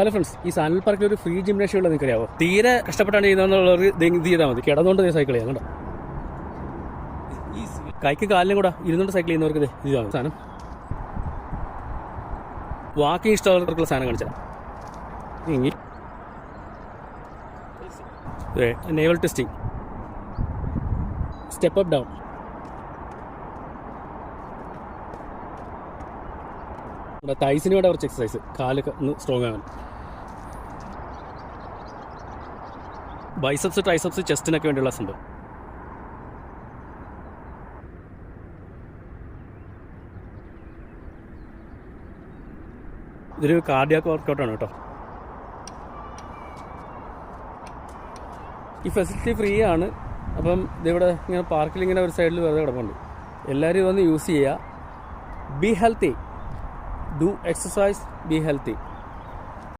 Hello friends ഈ സാനൽ പാർക്കിൽ ഒരു ഫ്രീ ജിംനേഷ്യം ഉള്ളത് നിങ്ങൾക്കറിയാവോ? തീരെ കഷ്ടപ്പെട്ടാണ് ചെയ്യുന്നത് ഇത് ചെയ്താൽ മതി. കിടന്നുകൊണ്ട് സൈക്കിൾ ചെയ്യാം കണ്ടോ? കൈക്ക് കാലിനും കൂടെ ഇരുന്നുകൊണ്ട് സൈക്കിൾ ചെയ്യുന്നവർക്ക് ഇത് സാധനം. വാക്കിംഗ് ഇഷ്ടമുള്ളവർക്കുള്ള സാധനം കാണിച്ചാൽ naval testing step up down നമ്മുടെ തൈസിന് വേണ്ട കുറച്ച് എക്സസൈസ് കാലൊക്കെ ഒന്ന് സ്ട്രോങ് ആവാൻ ബൈസപ്സ് ട്രൈസപ്സ് ചെസ്റ്റിനൊക്കെ വേണ്ടിയുള്ള സംഭവം. ഇതൊരു കാർഡിയാക്ക് വർക്കൗട്ടാണ് കേട്ടോ. ഈ ഫെസിലിറ്റി ഫ്രീ ആണ്. അപ്പം ഇതിവിടെ ഇങ്ങനെ പാർക്കിൽ ഇങ്ങനെ ഒരു സൈഡിൽ വെറുതെ കിടപ്പുണ്ട്. എല്ലാവരും ഇതൊന്ന് യൂസ് ചെയ്യുക. Be healthy do exercise be healthy